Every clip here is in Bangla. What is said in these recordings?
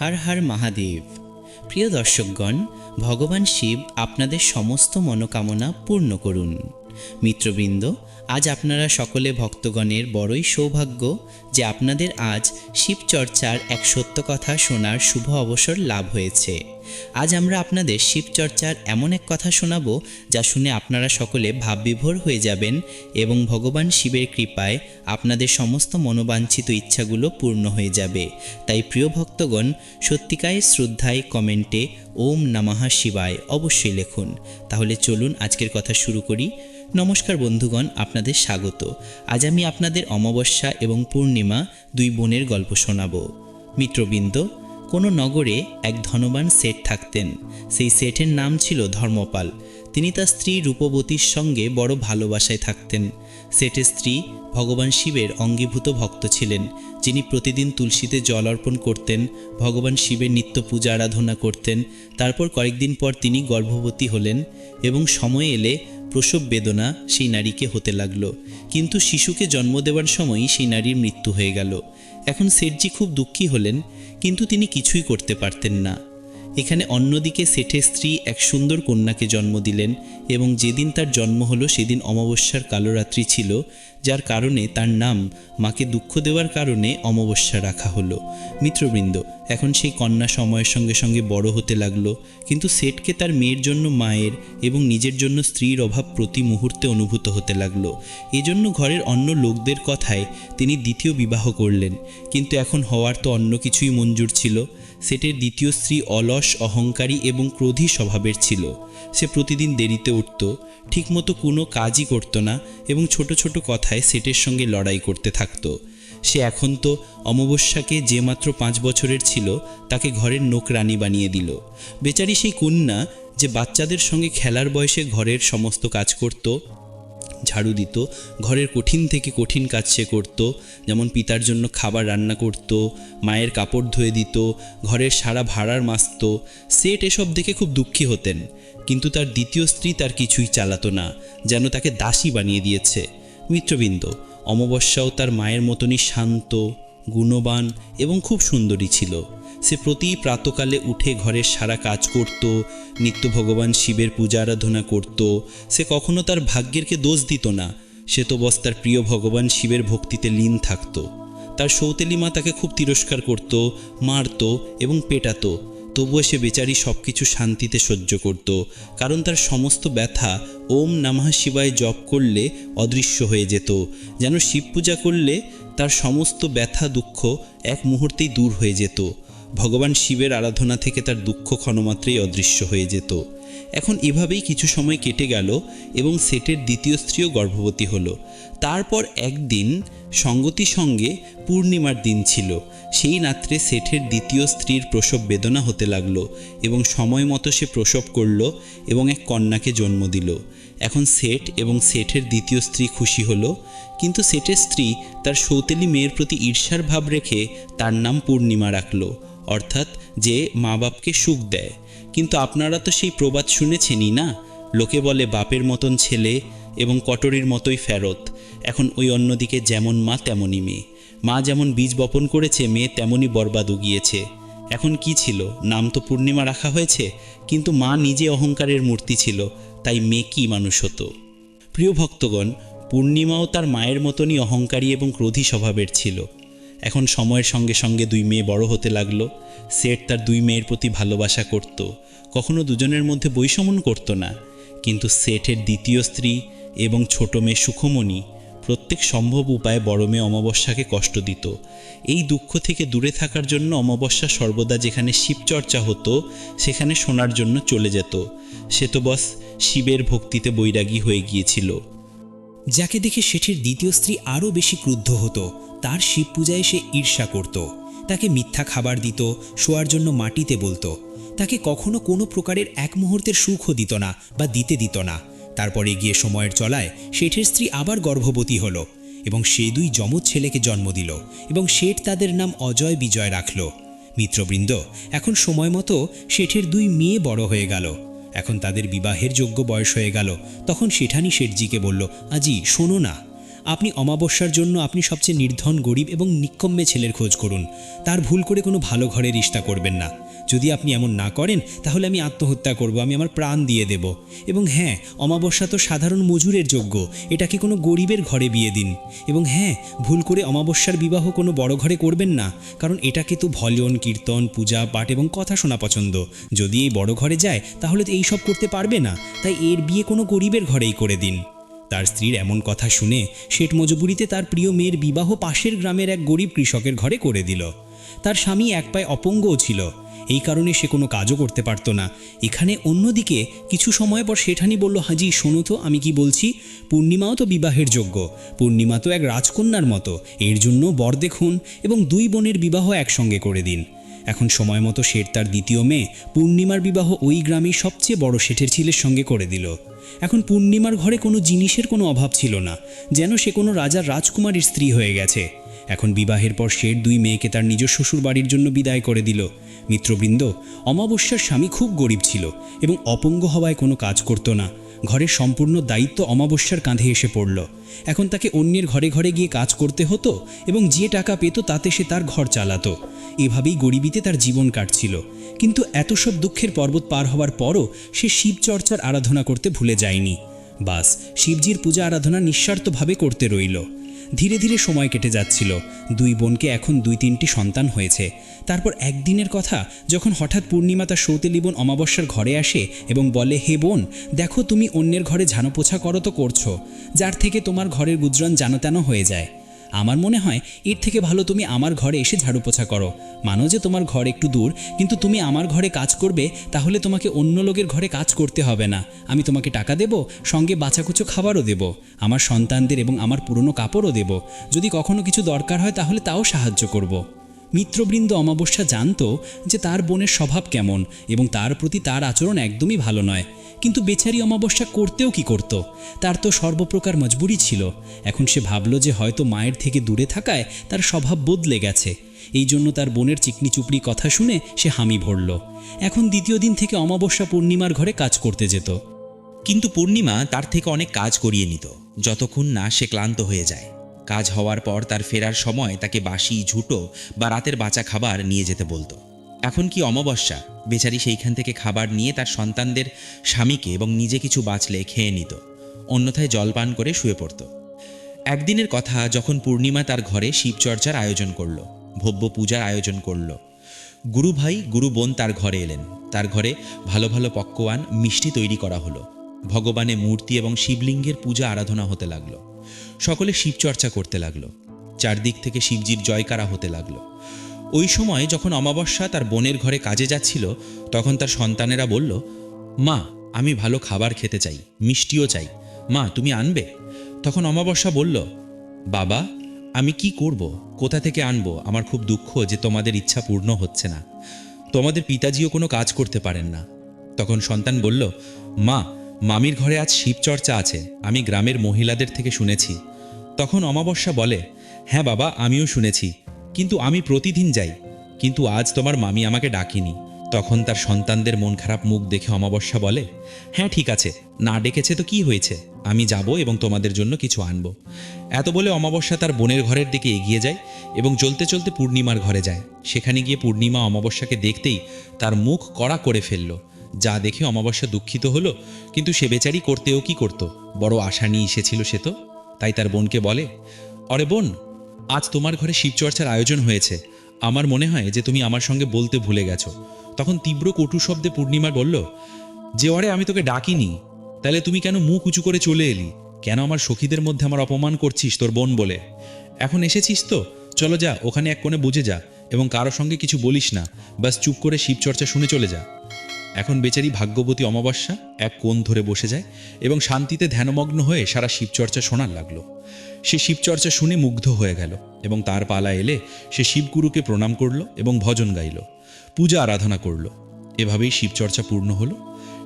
হর হর মহাদেব। প্রিয় দর্শকগণ, ভগবান শিব আপনাদের সমস্ত মনোকামনা পূর্ণ করুন। মিত্রবৃন্দ, আজ আপনারা সকলে ভক্তগণের বড়ই সৌভাগ্য যে আপনাদের আজ শিবচর্চার এক সত্য কথা শোনার শুভ অবসর লাভ হয়েছে। আজ আমরা আপনাদের শিবচর্চার এমন এক কথা শোনাবো যা শুনে আপনারা সকলে ভাববিভোর হয়ে যাবেন এবং ভগবান শিবের কৃপায় আপনাদের সমস্ত মনোবাঞ্ছিত ইচ্ছাগুলো পূর্ণ হয়ে যাবে। তাই প্রিয় ভক্তগণ, সত্যিকায় শ্রদ্ধায় কমেন্টে ওম নমঃ শিবায় অবশ্যই লেখুন। তাহলে চলুন আজকের কথা শুরু করি। নমস্কার বন্ধুগণ, আপনাদের স্বাগত। আজ আমি আপনাদের অমাবস্যা এবং পূর্ণিমা দুই বোনের গল্প শোনাবো। মিত্রবৃন্দ কোনো নগরে এক ধনবান সেট থাকতেন। সেই সেটের নাম ছিল ধর্মপাল। তিনি তার স্ত্রী রূপবতীর সঙ্গে বড় ভালোবাসায় থাকতেন। সেটের স্ত্রী ভগবান শিবের অঙ্গীভূত ভক্ত ছিলেন। যিনি প্রতিদিন তুলসীতে জল অর্পণ করতেন, ভগবান শিবের নিত্য পূজা আরাধনা করতেন। তারপর কয়েকদিন পর তিনি গর্ভবতী হলেন এবং সময় এলে প্রসব বেদনা সেই নারীকে হতে লাগল। কিন্তু শিশুকে জন্ম দেওয়ার সময়ই সেই নারীর মৃত্যু হয়ে গেল। এখন শেঠজি খুব দুঃখী হলেন কিন্তু তিনি কিছুই করতে পারতেন না। এখানে অন্যদিকে শেঠের স্ত্রী এক সুন্দর কন্যাকে জন্ম দিলেন এবং যেদিন তার জন্ম হলো সেদিন অমাবস্যার কালোরাত্রি ছিল, যার কারণে তার নাম মাকে দুঃখ দেওয়ার কারণে অমাবস্যা রাখা হলো। মিত্রবৃন্দ, এখন সেই কন্যা সময়ের সঙ্গে সঙ্গে বড় হতে লাগল, কিন্তু সেটকে তার মেয়ের জন্য মায়ের এবং নিজের জন্য স্ত্রীর অভাব প্রতি মুহূর্তে অনুভূত হতে লাগল। এজন্য ঘরের অন্য লোকদের কথায় তিনি দ্বিতীয় বিবাহ করলেন, কিন্তু এখন হওয়ার তো অন্য কিছুই মঞ্জুর ছিল। সেটের দ্বিতীয় স্ত্রী অলস, অহংকারী এবং ক্রোধী স্বভাবের ছিল। সে প্রতিদিন দেরিতে উঠত, ঠিকমতো কোনো কাজই করতো না এবং ছোট ছোট কথায় সেটের সঙ্গে লড়াই করতে থাকতো। সে এখন তো অমাবস্যাকে যে মাত্র পাঁচ বছরের ছিল, তাকে ঘরের নোকরানি বানিয়ে দিল। বেচারি সেই কন্যা যে বাচ্চাদের সঙ্গে খেলার বয়সে ঘরের সমস্ত কাজ করত ঝাড়ু দিত, ঘরের কঠিন থেকে কঠিন কাজ সে করত, যেমন পিতার জন্য খাবার রান্না করত, মায়ের কাপড় ধুয়ে দিত, ঘরের সারা ভাড়ার মাসত। সেট এসব দেখে খুব দুঃখী হতেন, কিন্তু তার দ্বিতীয় স্ত্রী তার কিছুই চালাতো না, যেন তাকে দাসী বানিয়ে দিয়েছে। মিত্রবৃন্দ, অমাবস্যাও তার মায়ের মতনই শান্ত, গুণবান এবং খুব সুন্দরী ছিল। সে প্রতি প্রাতকালে উঠে ঘরের সারা কাজ করত, নিত্য ভগবান শিবের পূজা আরাধনা করত। সে কখনো তার ভাগ্যেরকে দোষ দিত না, সে তো বস তার প্রিয় ভগবান শিবের ভক্তিতে লীন থাকত। তার সৌতেলি মা তাকে খুব তিরস্কার করত, মারত এবং পেটাত। তবুও সে বেচারি সব কিছু শান্তিতে সহ্য করত, কারণ তার সমস্ত ব্যথা ওম নমঃ শিবায় জপ করলে অদৃশ্য হয়ে যেত। যেন শিব পূজা করলে তার সমস্ত ব্যথা দুঃখ এক মুহূর্তেই দূর হয়ে যেত। ভগবান শিবের আরাধনা থেকে তার দুঃখ ক্ষণমাত্রেই অদৃশ্য হয়ে যেত। এখন এভাবেই কিছু সময় কেটে গেল এবং সেটের দ্বিতীয় স্ত্রীও গর্ভবতী হলো। তারপর একদিন সঙ্গতি সঙ্গে পূর্ণিমার দিন ছিল। সেই রাত্রে সেঠের দ্বিতীয় স্ত্রীর প্রসব বেদনা হতে লাগল এবং সময় মতো সে প্রসব করল এবং এক কন্যাকে জন্ম দিল। এখন সেঠ এবং সেঠের দ্বিতীয় স্ত্রী খুশি হলো, কিন্তু সেঠের স্ত্রী তার সৌতেলি মেয়ের প্রতি ঈর্ষার ভাব রেখে তার নাম পূর্ণিমা রাখল। অর্থাৎ যে মা বাপকে সুখ দেয়। কিন্তু আপনারা তো সেই প্রবাদ শুনেছেনই না? লোকে বলে বাপের মতন ছেলে এবং কটরির মতোই ফেরত। এখন ওই অন্যদিকে যেমন মা, তেমনই মেয়ে। মা যেমন বীজ বপন করেছে, মেয়ে তেমনই বরবাদ উগিয়েছে। এখন কি ছিল? নাম তো পূর্ণিমা রাখা হয়েছে, কিন্তু মা নিজে অহংকারের মূর্তি ছিল, তাই মেয়ে কি মানুষ হতো? প্রিয় ভক্তগণ, পূর্ণিমাও তার মায়ের মতনই অহংকারী এবং ক্রোধী স্বভাবের ছিল। এখন সময়ের সঙ্গে সঙ্গে দুই মেয়ে বড় হতে লাগল। সেট তার দুই মেয়ের প্রতি ভালোবাসা করত। কখনো দুজনের মধ্যে বৈষম্য করত না। কিন্তু সেঠের দ্বিতীয় স্ত্রী এবং ছোট মেয়ে সুখমণি প্রত্যেক সম্ভব উপায়ে বড় মেয়ে অমাবস্যাকে কষ্ট দিত। এই দুঃখ থেকে দূরে থাকার জন্য অমাবস্যা সর্বদা যেখানে শিবচর্চা হতো, সেখানে শোনার জন্য চলে যেত। সে তো বস শিবের ভক্তিতে বৈরাগী হয়ে গিয়েছিল। যাকে দেখে শেঠের দ্বিতীয় স্ত্রী আরও বেশি ক্রুদ্ধ হতো। তার শিব পূজায় সে ঈর্ষা করত। তাকে মিথ্যা খাবার দিত, শোয়ার জন্য মাটিতে বলতো। তাকে কখনো কোনো প্রকারের এক মুহূর্তের সুখও দিত না বা দিতে দিত না। তারপরে গিয়ে সময়ের চলায় শেঠের স্ত্রী আবার গর্ভবতী হলো এবং সে দুই যমজ ছেলেকে জন্ম দিল এবং শেঠ তাদের নাম অজয় বিজয় রাখল। মিত্রবৃন্দ, এখন সময় মতো শেঠের দুই মেয়ে বড় হয়ে গেল। এখন তাদের বিবাহের যোগ্য বয়স হয়ে গেল। তখন শেঠানি শেঠজিকে বলল, আজি শোনো না। আপনি অমাবস্যার জন্য আপনি সবচেয়ে নির্ধন, গরিব এবং নিক্কম্মে ছেলের খোঁজ করুন। তার ভুল করে কোনো ভালো ঘরে রিশতা করবেন না। যদি আপনি এমন না করেন, তাহলে আমি আত্মহত্যা করব, আমি আমার প্রাণ দিয়ে দেব। এবং হ্যাঁ অমাবস্যা তো সাধারণ মজুরের যোগ্য এটাকে কোনো গরিবের ঘরে বিয়ে দিন? এবং হ্যাঁ ভুল করে অমাবস্যার বিবাহ কোনো বড় ঘরে করবেন না, কারণ এটাকে তো ভজন, কীর্তন, পূজা, পাঠ এবং কথা শোনা পছন্দ। যদি এই বড় ঘরে যায়, তাহলে তো এইসব করতে পারবে না। তাই এর বিয়ে কোনো গরিবের ঘরেই করে দিন। তার স্ত্রীর এমন কথা শুনে শেঠ মজবুরিতে তার প্রিয় মেয়ের বিবাহ পাশের গ্রামের এক গরিব কৃষকের ঘরে করে দিল। তার স্বামী এক পায়ে অপঙ্গও ছিল। এই কারণে সে কোনো কাজও করতে পারতো না। এখানে অন্যদিকে কিছু সময় পর শেঠানি বলল, হাজি, শোনো তো, আমি কি বলছি? পূর্ণিমাও তো বিবাহের যোগ্য। পূর্ণিমা তো এক রাজকন্যার মতো। এর জন্য বর দেখুন এবং দুই বোনের বিবাহ একসঙ্গে করে দিন। এখন সময় মতো শেঠ তার দ্বিতীয় মেয়ে পূর্ণিমার বিবাহ ওই গ্রামের সবচেয়ে বড় শেঠের ছেলের সঙ্গে করে দিল। এখন পূর্ণিমার ঘরে কোনো জিনিসের কোনো অভাব ছিল না, যেন সে কোনো রাজার রাজকুমারীর স্ত্রী হয়ে গেছে। এখন বিবাহের পর শের দুই মেয়েকে তার নিজ শ্বশুর বাড়ির জন্য বিদায় করে দিল। মিত্রবৃন্দ, অমাবস্যার স্বামী খুব গরিব ছিল এবং অপঙ্গ হওয়ায় কোনো কাজ করতো না। ঘরের সম্পূর্ণ দায়িত্ব অমাবস্যার কাঁধে এসে পড়ল। এখন তাকে অন্যের ঘরে ঘরে গিয়ে কাজ করতে হতো এবং যে টাকা পেত তাতে সে তার ঘর চালাতো। এভাবেই গরিবিতে তার জীবন কাটছিল। কিন্তু এত সব দুঃখের পর্বত পার হওয়ার পরও সে শিবচর্চার আরাধনা করতে ভুলে যায়নি। বাস, শিবজির পূজা আরাধনা নিঃস্বার্থভাবে করতে রইল। ধীরে ধীরে সময় কেটে যাচ্ছিল। দুই বোনকে এখন দুই তিনটি সন্তান হয়েছে। তারপর একদিনের কথা, যখন হঠাৎ পূর্ণিমা তার সৌতেলিবন অমাবস্যার ঘরে আসে এবং বলে, হে বোন, দেখো তুমি অন্যের ঘরে ঝানো পোছা করো তো করছ। যার থেকে তোমার ঘরের গুজরান জানাতানো হয়ে যায়। আমার মনে হয় এর থেকে ভালো তুমি আমার ঘরে এসে ঝাড়ু পোছা করো। মানো যে তোমার ঘর একটু দূর, কিন্তু তুমি আমার ঘরে কাজ করবে, তাহলে তোমাকে অন্য লোকের ঘরে কাজ করতে হবে না। আমি তোমাকে টাকা দেব, সঙ্গে বাঁচাকুচো খাবারও দেব, আমার সন্তানদের এবং আমার পুরনো কাপড়ও দেব। যদি কখনো কিছু দরকার হয়, তাহলে তাও সাহায্য করব। মিত্রবৃন্দ অমাবস্যা জানত যে তার বোনের স্বভাব কেমন, এবং তার প্রতি তার আচরণ একদমই ভালো নয়। কিন্তু বেচারি অমাবস্যা করতেও কি করত? তার তো সর্বপ্রকার মজবুরি ছিল। এখন সে ভাবল যে হয়তো মায়ের থেকে দূরে থাকায় তার স্বভাব বদলে গেছে। এই জন্য তার বোনের চিকনি চুপড়ি কথা শুনে সে হামি ভরল। এখন দ্বিতীয় দিন থেকে অমাবস্যা পূর্ণিমার ঘরে কাজ করতে যেত। কিন্তু পূর্ণিমা তার থেকে অনেক কাজ করিয়ে নিত। যতক্ষণ না সে ক্লান্ত হয়ে যায়। কাজ হওয়ার পর তার ফেরার সময় তাকে বাসি, ঝুটো বা রাতের বাঁচা খাবার নিয়ে যেতে বলতো। এখন কি অমাবস্যা? বেচারি সেইখান থেকে খাবার নিয়ে তার সন্তানদের স্বামীকে এবং নিজে কিছু বাঁচলে খেয়ে নিত। অন্যথায় জলপান করে শুয়ে পড়ত। একদিনের কথা, যখন পূর্ণিমা তার ঘরে শিবচর্চার আয়োজন করল ভব্য পূজার আয়োজন করল, গুরু ভাই, গুরু বোন তার ঘরে এলেন। তার ঘরে ভালো ভালো পক্কওয়ান মিষ্টি তৈরি করা হলো। ভগবানের মূর্তি এবং শিবলিঙ্গের পূজা আরাধনা হতে লাগল। সকলে শিবচর্চা করতে লাগল। চারদিক থেকে শিবজির জয়কারা হতে লাগল। ওই সময় যখন অমাবস্যা তার বোনের ঘরে কাজে যাচ্ছিল, তখন তার সন্তানেরা বলল, মা, আমি ভালো খাবার খেতে চাই, মিষ্টিও চাই। মা, তুমি আনবে? তখন অমাবস্যা বলল, বাবা, আমি কি করব? কোথা থেকে আনব? আমার খুব দুঃখ যে তোমাদের ইচ্ছা পূর্ণ হচ্ছে না। তোমাদের পিতাজিও কোনো কাজ করতে পারেন না। তখন সন্তান বলল, মা, মামির ঘরে আজ শিবচর্চা আছে, আমি গ্রামের মহিলাদের থেকে শুনেছি। তখন অমাবস্যা বলে হ্যাঁ বাবা, আমিও শুনেছি। কিন্তু আমি প্রতিদিন যাই। কিন্তু আজ তোমার মামি আমাকে ডাকিনি। তখন তার সন্তানদের মন খারাপ মুখ দেখে অমাবস্যা বলে হ্যাঁ ঠিক আছে, না ডেকেছে তো কি হয়েছে? আমি যাব এবং তোমাদের জন্য কিছু আনব। এত বলে অমাবস্যা তার বোনের ঘরের দিকে এগিয়ে যায় এবং চলতে চলতে পূর্ণিমার ঘরে যায়। সেখানে গিয়ে পূর্ণিমা অমাবস্যাকে দেখতেই তার মুখ কড়া করে ফেলল। যা দেখে অমাবস্যা দুঃখিত হলো, কিন্তু সে বেচারি করতেও কি করত? বড় আশা নিয়ে এসেছিল সে তো। তাই তার বোনকে বলে, অরে বোন আজ তোমার ঘরে শিবচর্চার আয়োজন হয়েছে। আমার মনে হয় যে তুমি আমার সঙ্গে বলতে ভুলে গেছো। তখন তীব্র কটু শব্দে পূর্ণিমা বলল, যে অরে আমি তোকে ডাকিনি, তাহলে তুমি কেন মুখ উঁচু করে চলে এলি? কেন আমার সখীদের মধ্যে আমার অপমান করছিস তোর বোন বলে? এখন এসেছিস তো? চলো যা, ওখানে এক কোণে বুঝে যা, এবং কারও সঙ্গে কিছু বলিস না। বাস চুপ করে শিবচর্চা শুনে চলে যা। এখন বেচারি ভাগ্যবতী অমাবস্যা এক কোণ ধরে বসে যায় এবং শান্তিতে ধ্যানমগ্ন হয়ে সারা শিবচর্চা শোনার লাগল। সে শিবচর্চা শুনে মুগ্ধ হয়ে গেল এবং তার পালা এলে সে শিবগুরুকে প্রণাম করল এবং ভজন গাইল, পূজা আরাধনা করল। এভাবেই শিবচর্চা পূর্ণ হলো।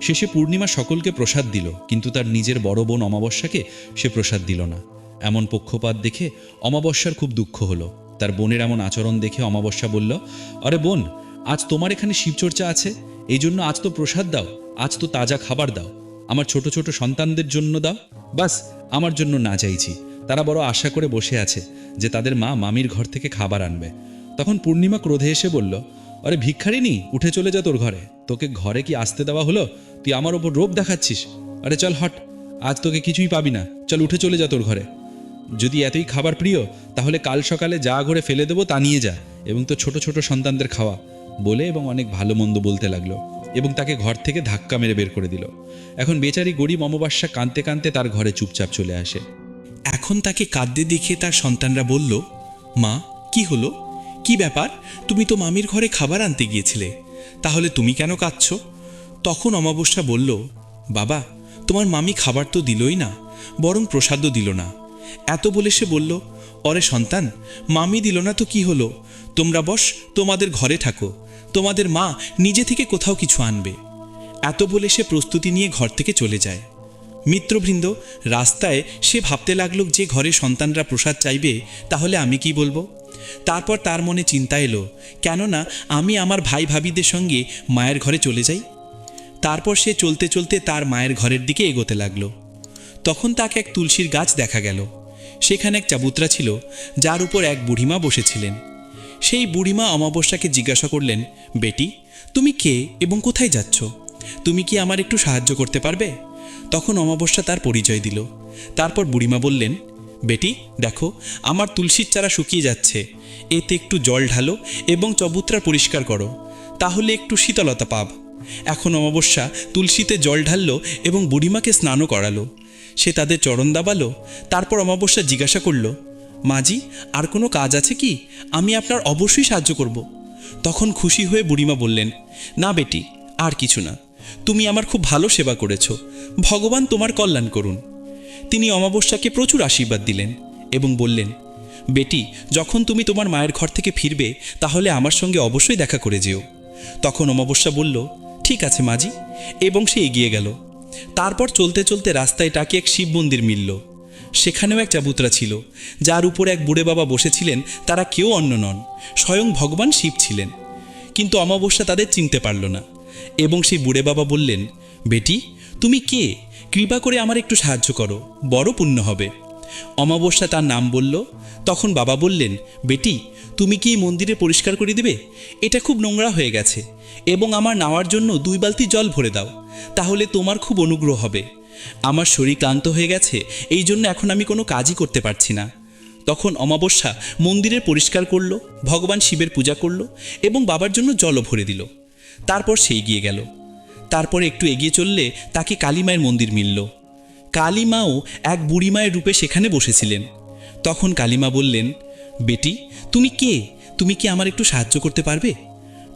শেষে পূর্ণিমা সকলকে প্রসাদ দিল, কিন্তু তার নিজের বড় বোন অমাবস্যাকে সে প্রসাদ দিল না। এমন পক্ষপাত দেখে অমাবস্যার খুব দুঃখ হলো। তার বোনের এমন আচরণ দেখে অমাবস্যা বলল, আরে বোন, আজ তোমার এখানে শিবচর্চা আছে? এই জন্য আজ তো প্রসাদ দাও, আজ তো তাজা খাবার দাও। আমার ছোট ছোট সন্তানদের জন্য দাও। বাস, আমার জন্য না চাইছি। তারা বড় আশা করে বসে আছে যে তাদের মা মামির ঘর থেকে খাবার আনবে। তখন পূর্ণিমা ক্রোধে এসে বলল, আরে ভিক্ষারিনী উঠে চলে যা তোর ঘরে। তোকে ঘরে কি আসতে দেওয়া হলো? তুই আমার ওপর রোপ দেখাচ্ছিস। আরে চল হট, আজ তোকে কিছুই পাবি না। চল উঠে চলে যা তোর ঘরে। যদি এতই খাবার প্রিয়, তাহলে কাল সকালে যা ঘরে ফেলে দেবো তা নিয়ে যা এবং তো ছোট ছোট সন্তানদের খাওয়া। বলে এবং অনেক ভালো মন্দ বলতে লাগল এবং তাকে ঘর থেকে ধাক্কা মেরে বের করে দিল। এখন বেচারি গরিব অমাবস্যা কাঁদতে কাঁদতে তার ঘরে চুপচাপ চলে আসে। এখন তাকে কাঁদতে দেখে তার সন্তানরা বলল, মা, কি হলো? কি ব্যাপার? তুমি তো মামির ঘরে খাবার আনতে গিয়েছিলে। তাহলে তুমি কেন কাঁদছ? তখন অমাবস্যা বলল, বাবা, তোমার মামি খাবার তো দিলই না, বরং প্রসাদও দিল না। এত বলে সে বলল, অরে সন্তান, মামি দিল না তো কি হলো? তোমরা বস, তোমাদের ঘরে থাকো। তোমাদের মা নিজে থেকে কোথাও কিছু আনবে। এত বলে সে প্রস্তুতি নিয়ে ঘর থেকে চলে যায়। মিত্রবৃন্দ, রাস্তায় সে ভাবতে লাগল যে ঘরে সন্তানরা প্রসাদ চাইবে, তাহলে আমি কি বলব? তারপর তার মনে চিন্তা এলো, কেননা আমি আমার ভাই ভাবিদের সঙ্গে মায়ের ঘরে চলে যাই। তারপর সে চলতে চলতে তার মায়ের ঘরের দিকে এগোতে লাগল। তখন তাকে এক তুলসীর গাছ দেখা গেল। সেখানে এক চাবুত্রা ছিল, যার উপর এক বুড়িমা বসেছিলেন। সেই বুড়িমা অমাবস্যাকে জিজ্ঞাসা করলেন, বেটি, তুমি কে এবং কোথায় যাচ্ছ? তুমি কি আমার একটু সাহায্য করতে পারবে? তখন অমাবস্যা তার পরিচয় দিল। তারপর বুড়িমা বললেন, বেটি, দেখো, আমার তুলসীর চারা শুকিয়ে যাচ্ছে। এতে একটু জল ঢালো এবং চবুত্রা পরিষ্কার করো। তাহলে একটু শীতলতা পাব। এখন অমাবস্যা তুলসীতে জল ঢাললো এবং বুড়িমাকে স্নানও করালো। সে তাদের চরণ দাবালো। তারপর অমাবস্যা জিজ্ঞাসা করল মাজি, আর কোনো কাজ আছে কি? আমি আপনার অবশ্যই সাহায্য করব। তখন খুশি হয়ে বুড়িমা বললেন, না বেটি, আর কিছু না। তুমি আমার খুব ভালো সেবা করেছ। ভগবান তোমার কল্যাণ করুন। তিনি অমাবস্যাকে প্রচুর আশীর্বাদ দিলেন এবং বললেন, বেটি, যখন তুমি তোমার মায়ের ঘর থেকে ফিরবে, তাহলে আমার সঙ্গে অবশ্যই দেখা করে যেও। তখন অমাবস্যা বলল, ঠিক আছে মাজি। এবং সে এগিয়ে গেল। তারপর চলতে চলতে রাস্তায় তাকে এক শিব মন্দির মিলল। সেখানেও এক চাবুতরা ছিল। যার উপর এক বুড়ে বাবা বসেছিলেন, তারা কেউ অন্য নন, স্বয়ং ভগবান শিব ছিলেন। কিন্তু অমাবস্যা তাদের চিনতে পারল না এবং সেই বুড়ে বাবা বললেন, বেটি, তুমি কে? কৃপা করে আমার একটু সাহায্য করো, বড় পুণ্য হবে। অমাবস্যা তার নাম বলল, তখন বাবা বললেন, বেটি, তুমি কি মন্দিরে পরিষ্কার করে দিবে? এটা খুব নোংরা হয়ে গেছে এবং আমার নাওয়ার জন্য দুই বালতি জল ভরে দাও, তাহলে তোমার খুব অনুগ্রহ হবে। আমার শরীর ক্লান্ত হয়ে গেছে, এই জন্য এখন আমি কোনো কাজই করতে পারছি না। তখন অমাবস্যা মন্দিরের পরিষ্কার করল, ভগবান শিবের পূজা করল এবং বাবার জন্য জলও ভরে দিল। তারপর সে এগিয়ে গেল। তারপর একটু এগিয়ে চললে তাকে কালীমায়ের মন্দির মিলল। কালীমাও এক বুড়িমায়ের রূপে সেখানে বসেছিলেন। তখন কালীমা বললেন, বেটি, তুমি কে? তুমি কি আমার একটু সাহায্য করতে পারবে?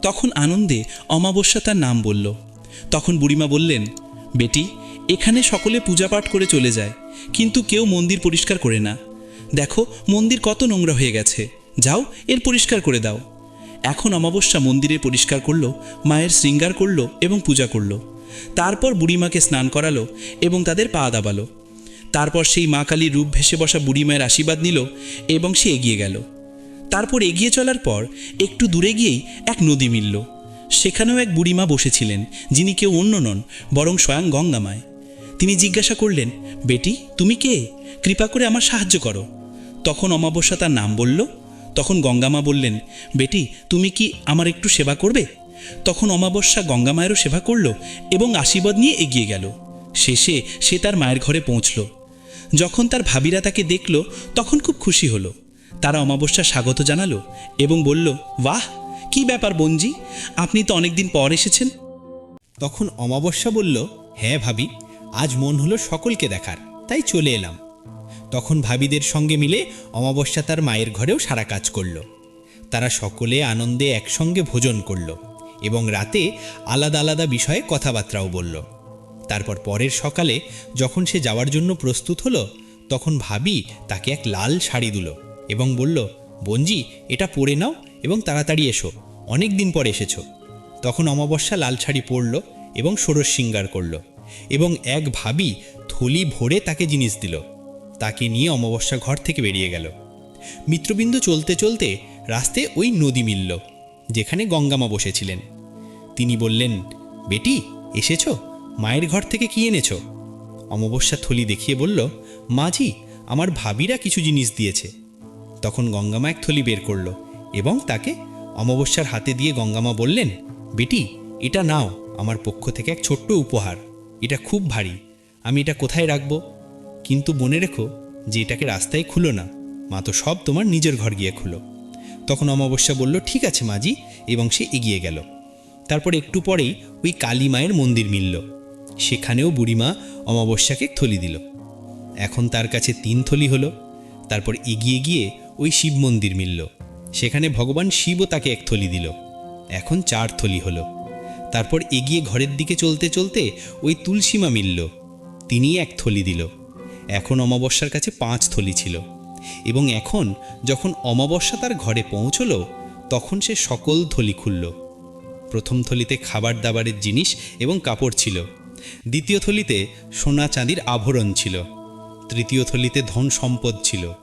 তখন আনন্দে অমাবস্যা তার নাম বলল। তখন বুড়িমা বললেন, বেটি এখানে সকলে পূজাপাঠ করে চলে যায়, কিন্তু কেউ মন্দির পরিষ্কার করে না। দেখো, মন্দির কত নোংরা হয়ে গেছে। যাও, এর পরিষ্কার করে দাও। এখন অমাবস্যা মন্দিরে পরিষ্কার করল, মায়ের শৃঙ্গার করল এবং পূজা করল। তারপর বুড়িমাকে স্নান করালো এবং তাদের পা দাবালো। তারপর সেই মা কালীর রূপ ভেসে বসা বুড়িমায়ের আশীর্বাদ নিল এবং সে এগিয়ে গেল। তারপর এগিয়ে চলার পর একটু দূরে গিয়েই এক নদী মিলল। সেখানেও এক বুড়িমা বসেছিলেন, যিনি কেউ অন্য নন, বরং স্বয়ং গঙ্গামায়। তিনি জিজ্ঞাসা করলেন, বেটি, তুমি কে? কৃপা করে আমার সাহায্য করো। তখন অমাবস্যা তার নাম বলল। তখন গঙ্গামা বললেন, বেটি, তুমি কি আমার একটু সেবা করবে? তখন অমাবস্যা গঙ্গামায়েরও সেবা করল এবং আশীর্বাদ নিয়ে এগিয়ে গেল। শেষে সে তার মায়ের ঘরে পৌঁছল। যখন তার ভাবিরা তাকে দেখল, তখন খুব খুশি হলো। তারা অমাবস্যা স্বাগত জানালো এবং বলল, বাহ, কি ব্যাপার বঞ্জি আপনি তো অনেকদিন পর এসেছেন। তখন অমাবস্যা বলল হ্যাঁ ভাবি। আজ মন হলো সকলকে দেখার, তাই চলে এলাম। তখন ভাবিদের সঙ্গে মিলে অমাবস্যা তার মায়ের ঘরেও সারা কাজ করল। তারা সকলে আনন্দে একসঙ্গে ভোজন করল এবং রাতে আলাদা আলাদা বিষয়ে কথাবার্তাও বলল। তারপর পরের সকালে যখন সে যাওয়ার জন্য প্রস্তুত হলো, তখন ভাবি তাকে এক লাল শাড়ি দিল এবং বলল বঞ্জি এটা পরে নাও এবং তাড়াতাড়ি এসো, অনেক দিন পর এসেছ। তখন অমাবস্যা লাল শাড়ি পরল এবং ষোড়শ শৃঙ্গার করল। এবং এক ভাবি থলি ভরে তাকে জিনিস দিল। তাকে নিয়ে অমাবস্যা ঘর থেকে বেরিয়ে গেল। মিত্রবিন্দু চলতে চলতে রাস্তায় ওই নদী মিলল, যেখানে গঙ্গামা বসেছিলেন। তিনি বললেন, বেটি, এসেছ? মায়ের ঘর থেকে কি এনেছ? অমাবস্যা থলি দেখিয়ে বলল, মাঝি, আমার ভাবিরা কিছু জিনিস দিয়েছে। তখন গঙ্গামা এক থলি বের করল এবং তাকে অমাবস্যার হাতে দিয়ে গঙ্গামা বললেন, বেটি, এটা নাও, আমার পক্ষ থেকে এক ছোট্ট উপহার। এটা খুব ভারী। আমি এটা কোথায় রাখব? কিন্তু মনে রেখো যে এটাকে রাস্তায় খুলো না। মা তো সব তোমার নিজের ঘর গিয়ে খুলো। তখন অমাবস্যা বলল, ঠিক আছে মাজি। এবং সে এগিয়ে গেল। তারপর একটু পরেই ওই কালী মায়ের মন্দির মিলল। সেখানেও বুড়িমা অমাবস্যাকে থলি দিল। এখন তার কাছে তিন থলি হলো। তারপর এগিয়ে গিয়ে ওই শিব মন্দির মিলল। সেখানে ভগবান শিবও তাকে এক থলি দিল। এখন চার থলি হলো। তারপর এগিয়ে ঘরের দিকে চলতে চলতে ওই তুলসীমা মিলল। তিনি এক থলি দিল। এখন অমাবস্যার কাছে পাঁচ থলি ছিল। এবং এখন যখন অমাবস্যা তার ঘরে পৌঁছলো, তখন সে সকল থলি খুলল। প্রথম থলিতে খাবার দাবারের জিনিস এবং কাপড় ছিল। দ্বিতীয় থলিতে সোনা চাঁদির আভরণ ছিল। তৃতীয় থলিতে ধন সম্পদ ছিল।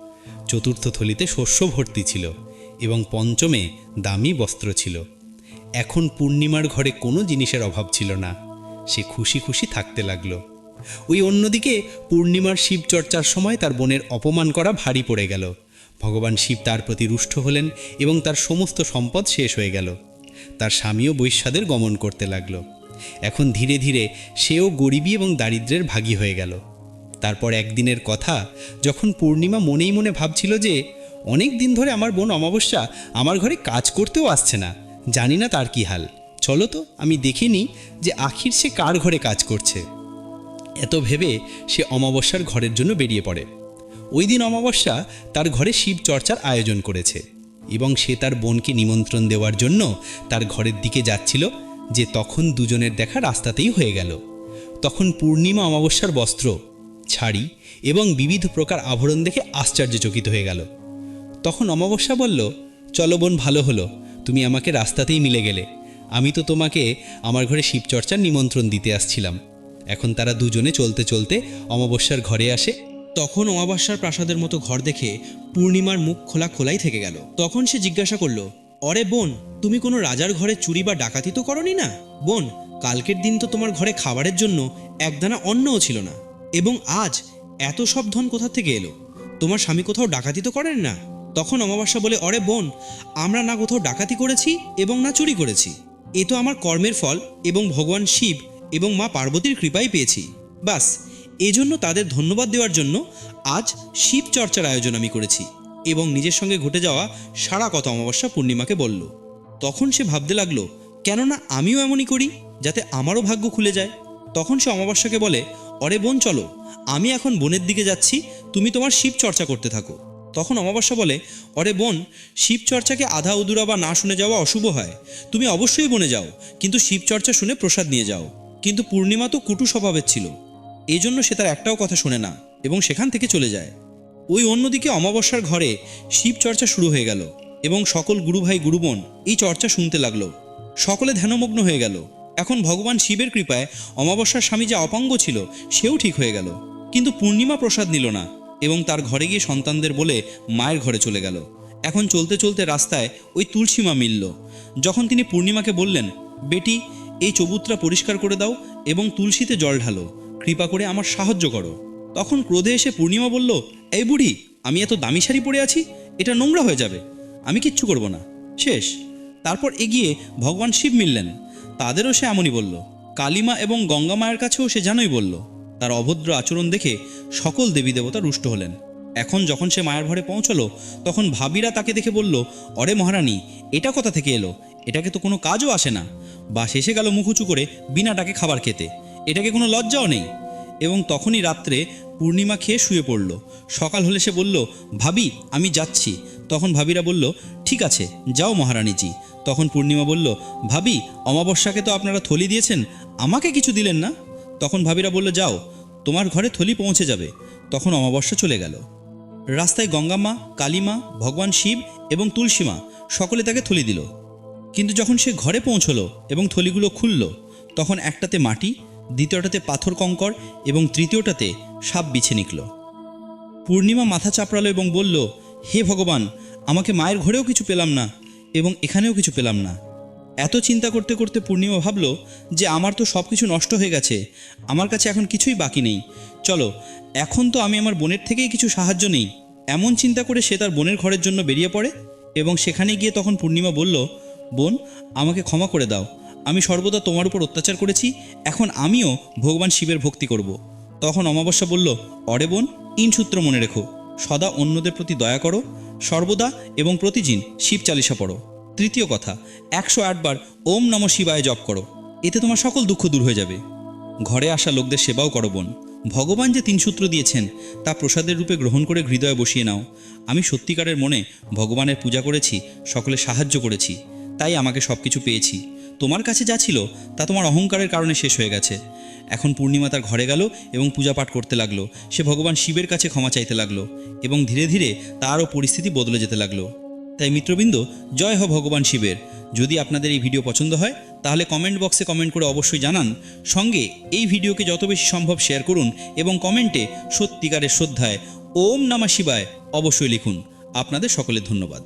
চতুর্থ থলিতে শস্য ভর্তি ছিল এবং পঞ্চমে দামি বস্ত্র ছিল। এখন পূর্ণিমার ঘরে কোনো জিনিসের অভাব ছিল না। সে খুশি খুশি থাকতে লাগল। ওই অন্যদিকে পূর্ণিমার শিব চর্চার সময় তার বোনের অপমান করা ভারী পড়ে গেল। ভগবান শিব তার প্রতি রুষ্ট হলেন এবং তার সমস্ত সম্পদ শেষ হয়ে গেল। তার স্বামীও বৈশ্যাদের গমন করতে লাগল। এখন ধীরে ধীরে সেও গরিবী এবং দারিদ্র্যের ভাগী হয়ে গেল। তারপর একদিনের কথা, যখন পূর্ণিমা মনেই মনে ভাবছিল যে, অনেক দিন ধরে আমার বোন অমাবস্যা, আমার ঘরে কাজ করতেও আসছে না। জানি না তার কি হাল। চলো তো, আমি দেখে নিই যে আখির সে কার ঘরে কাজ করছে। এত ভেবে সে অমাবস্যার ঘরের জন্য বেরিয়ে পড়ে। ওই দিন অমাবস্যা তার ঘরে শিব চর্চার আয়োজন করেছে এবং সে তার বোনকে নিমন্ত্রণ দেওয়ার জন্য তার ঘরের দিকে যাচ্ছিল, যে তখন দুজনের দেখা রাস্তাতেই হয়ে গেল। তখন পূর্ণিমা অমাবস্যার বস্ত্র ছাড়ি এবং বিবিধ প্রকার আভরণ দেখে আশ্চর্যচকিত হয়ে গেল। তখন অমাবস্যা বলল, চলো বোন, ভালো হলো। তুমি আমাকে রাস্তাতেই মিলে গেলে। আমি তো তোমাকে আমার ঘরে শিবচর্চার নিমন্ত্রণ দিতে আসছিলাম। এখন তারা দুজনে চলতে চলতে অমাবস্যার ঘরে আসে। তখন অমাবস্যার প্রাসাদের মতো ঘর দেখে পূর্ণিমার মুখ খোলা খোলাই থেকে গেল। তখন সে জিজ্ঞাসা করল, অরে বোন, তুমি কোনো রাজার ঘরে চুরি বা ডাকাতি তো করনি না? বোন, কালকের দিন তো তোমার ঘরে খাবারের জন্য একদানা অন্নও ছিল না। এবং আজ এত সব ধন কোথা থেকে এলো? তোমার স্বামী কোথাও ডাকাতি তো করেন না? তখন অমাবস্যা বলে, অরে বোন, আমরা না কোথাও ডাকাতি করেছি এবং না চুরি করেছি। এ তো আমার কর্মের ফল এবং ভগবান শিব এবং মা পার্বতীর কৃপাই পেয়েছি। বাস, এজন্য তাদের ধন্যবাদ দেওয়ার জন্য আজ শিব চর্চার আয়োজন আমি করেছি এবং নিজের সঙ্গে ঘটে যাওয়া সারা কথা অমাবস্যা পূর্ণিমাকে বলল। তখন সে ভাবতে লাগল, কেননা আমিও এমনই করি যাতে আমারও ভাগ্য খুলে যায়? তখন সে অমাবস্যাকে বলে, অরে বোন, চলো, আমি এখন বোনের দিকে যাচ্ছি, তুমি তোমার শিব চর্চা করতে থাকো। তখন অমাবস্যা বলে, অরে বোন, শিবচর্চাকে আধা উদুরা বা না শুনে যাওয়া অশুভ হয়। তুমি অবশ্যই বনে যাও, কিন্তু শিবচর্চা শুনে প্রসাদ নিয়ে যাও। কিন্তু পূর্ণিমা তো কুটু স্বভাবের ছিল। এই জন্য সে তার একটাও কথা শোনে না এবং সেখান থেকে চলে যায়। ওই অন্যদিকে অমাবস্যার ঘরে শিবচর্চা শুরু হয়ে গেল এবং সকল গুরুভাই গুরুবোন এই চর্চা শুনতে লাগল। সকলে ধ্যানমগ্ন হয়ে গেল। এখন ভগবান শিবের কৃপায় অমাবস্যার স্বামী যে অপাঙ্গ ছিল, সেও ঠিক হয়ে গেল। কিন্তু পূর্ণিমা প্রসাদ নিল না। এবং তার ঘরে গিয়ে সন্তানদের বলে মায়ের ঘরে চলে গেল। এখন চলতে চলতে রাস্তায় ওই তুলসীমা মিলল। যখন তিনি পূর্ণিমাকে বললেন, বেটি, এই চবুতরা পরিষ্কার করে দাও এবং তুলসীতে জল ঢালো। কৃপা করে আমার সাহায্য করো। তখন ক্রোধে এসে পূর্ণিমা বলল, এই বুড়ি, আমি এত দামি শাড়ি পরে আছি, এটা নোংরা হয়ে যাবে। আমি কিচ্ছু করব না। শেষ। তারপর এগিয়ে ভগবান শিব মিললেন। তাদেরও সে এমনই বলল। কালিমা এবং গঙ্গা মায়ের কাছেও সে জানোই বলল। তার অভদ্র আচরণ দেখে সকল দেবী দেবতা রুষ্ট হলেন। এখন যখন সে মায়ের ঘরে পৌঁছলো, তখন ভাবিরা তাকে দেখে বলল, অরে মহারানী, এটা কোথা থেকে এলো? এটাকে তো কোনো কাজও আসে না। বা শেষে গেল মুখ উঁচু করে বিনা ডাকে খাবার খেতে। এটাকে কোনো লজ্জাও নেই। এবং তখনই রাত্রে পূর্ণিমা খেয়ে শুয়ে পড়ল। সকাল হলে সে বলল, ভাবি, আমি যাচ্ছি। তখন ভাবিরা বলল, ঠিক আছে, যাও মহারানীজি। তখন পূর্ণিমা বলল, ভাবি, অমাবস্যাকে তো আপনারা থলি দিয়েছেন, আমাকে কিছু দিলেন না? তখন ভাবিরা বলল, যাও, তোমার ঘরে থলি পৌঁছে যাবে। তখন অমাবস্যা চলে গেল। রাস্তায় গঙ্গামা কালীমা ভগবান শিব এবং তুলসীমা সকলে তাকে থলি দিল। কিন্তু যখন সে ঘরে পৌঁছলো এবং থলিগুলো খুলল, তখন একটাতে মাটি, দ্বিতীয়টাতে পাথর কঙ্কর এবং তৃতীয়টাতে সাপ বিছে নিকল। পূর্ণিমা মাথা চাপড়ালো এবং বলল, হে ভগবান, আমাকে মায়ের ঘরেও কিছু পেলাম না এবং এখানেও কিছু পেলাম না। এত চিন্তা করতে করতে পূর্ণিমা ভাবলো যে আমার তো সব কিছু নষ্ট হয়ে গেছে। আমার কাছে এখন কিছুই বাকি নেই। চলো, এখন তো আমি আমার বোনের থেকেই কিছু সাহায্য নেই। এমন চিন্তা করে সে তার বোনের ঘরের জন্য বেরিয়ে পড়ে এবং সেখানে গিয়ে তখন পূর্ণিমা বলল, বোন, আমাকে ক্ষমা করে দাও। আমি সর্বদা তোমার উপর অত্যাচার করেছি। এখন আমিও ভগবান শিবের ভক্তি করব। তখন অমাবস্যা বলল, অরে বোন, ইন সূত্র মনে রেখো। সদা অন্যদের প্রতি দয়া করো। সর্বদা এবং প্রতিদিন শিব চালিসা পড়ো। তৃতীয় কথা, একশো আটবার ওম নম শিবায় জপ করো। এতে তোমার সকল দুঃখ দূর হয়ে যাবে। ঘরে আসা লোকদের সেবাও করো বোন। ভগবান যে তিন সূত্র দিয়েছেন, তা প্রসাদের রূপে গ্রহণ করে হৃদয়ে বসিয়ে নাও। আমি সত্যিকারের মনে ভগবানের পূজা করেছি, সকলে সাহায্য করেছি, তাই আমাকে সব কিছু পেয়েছি। তোমার কাছে যা ছিল, তা তোমার অহংকারের কারণে শেষ হয়ে গেছে। এখন পূর্ণিমা তার ঘরে গেল এবং পূজা পাঠ করতে লাগল। সে ভগবান শিবের কাছে ক্ষমা চাইতে লাগল এবং ধীরে ধীরে তারও পরিস্থিতি বদলে যেতে লাগল। তাই মিত্রবৃন্দ, জয় হ ভগবান শিবের। যদি আপনাদের এই ভিডিও পছন্দ হয়, তাহলে কমেন্ট বক্সে কমেন্ট করে অবশ্যই জানান। সঙ্গে এই ভিডিওকে যত বেশি সম্ভব শেয়ার করুন এবং কমেন্টে সত্যিকারের শ্রদ্ধায় ওম নামা শিবায় অবশ্যই লিখুন। আপনাদের সকলের ধন্যবাদ।